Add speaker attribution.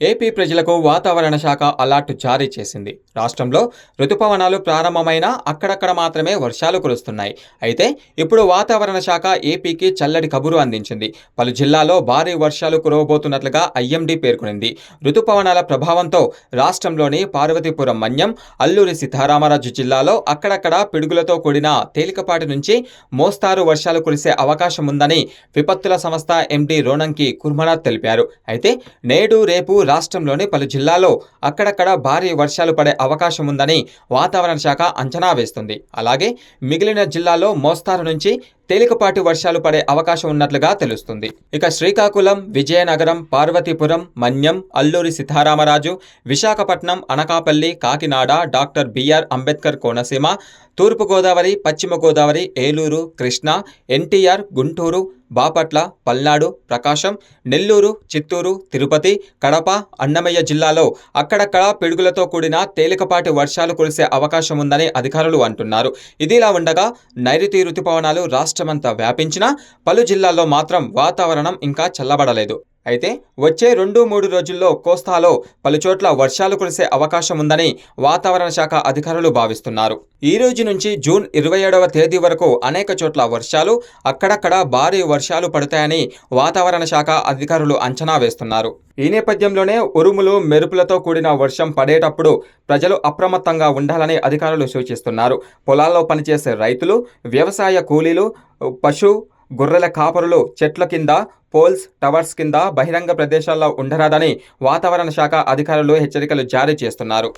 Speaker 1: AP ప్రజలకు వాతావరణ శాఖ అలర్ట్ జారీ చేసింది. రాష్ట్రంలో రుతుపవనాలు ప్రారంభమైన అక్కడక్కడ మాత్రమే వర్షాలు కురుస్తున్నాయి. అయితే ఇప్పుడు వాతావరణ శాఖ ఏపీకి చల్లటి కబురు అందించింది. పలు జిల్లాల్లో భారీ వర్షాలు కురవబోతున్నట్లుగా ఐఎండీ పేర్కొనింది. రుతుపవనాల ప్రభావంతో రాష్ట్రంలోని పార్వతీపురం మన్యం అల్లూరి సీతారామరాజు జిల్లాలో అక్కడక్కడ పిడుగులతో కూడిన తేలికపాటి నుంచి మోస్తారు వర్షాలు కురిసే అవకాశం ఉందని విపత్తుల సంస్థ ఎండీ రోనంకి కుర్మనాథ్ తెలిపారు. అయితే నేడు రేపు రాష్ట్రంలోని పలు జిల్లాల్లో అక్కడక్కడ భారీ వర్షాలు పడే అవకాశం ఉందని వాతావరణ శాఖ అంచనా వేస్తుంది. అలాగే మిగిలిన జిల్లాల్లో మోస్తారు నుంచి తేలికపాటి వర్షాలు పడే అవకాశం ఉన్నట్లుగా తెలుస్తుంది. ఇక Srikakulam Vizianagaram Parvathipuram Manyam Alluri Sitarama Raju Visakhapatnam Anakapalli Kakinada doctor B R Ambedkar Konaseema Thoorpu Godavari Paschima Godavari Eluru Krishna NTR Guntur Bapatla Palnadu Prakasam Nellore Chittoor Tirupati Kadapa Annamayya జిల్లాలో అక్కడక్కడ పిడుగులతో కూడిన తేలికపాటి వర్షాలు కురిసే అవకాశం ఉందని అధికారులు అంటున్నారు. ఇదిలా ఉండగా నైరుతి రుతుపవనాలు రాష్ట్రమంతా వ్యాపించినా పలు జిల్లాల్లో మాత్రం వాతావరణం ఇంకా చల్లబడలేదు. అయితే వచ్చే రెండు మూడు రోజుల్లో కోస్తాలో పలుచోట్ల వర్షాలు కురిసే అవకాశం ఉందని వాతావరణ శాఖ అధికారులు భావిస్తున్నారు. ఈ రోజు నుంచి జూన్ ఇరవై ఏడవ తేదీ వరకు అనేక చోట్ల వర్షాలు అక్కడక్కడ భారీ వర్షాలు పడతాయని వాతావరణ శాఖ అధికారులు అంచనా వేస్తున్నారు. ఈ నేపథ్యంలోనే ఉరుములు మెరుపులతో కూడిన వర్షం పడేటప్పుడు ప్రజలు అప్రమత్తంగా ఉండాలని అధికారులు సూచిస్తున్నారు. పొలాల్లో పనిచేసే రైతులు వ్యవసాయ కూలీలు పశు గొర్రెల కాపరులు చెట్ల కింద పోల్స్ టవర్స్ కింద బహిరంగ ప్రదేశాల్లో ఉండరాదని వాతావరణ శాఖ అధికారులు హెచ్చరికలు జారీ చేస్తున్నారు.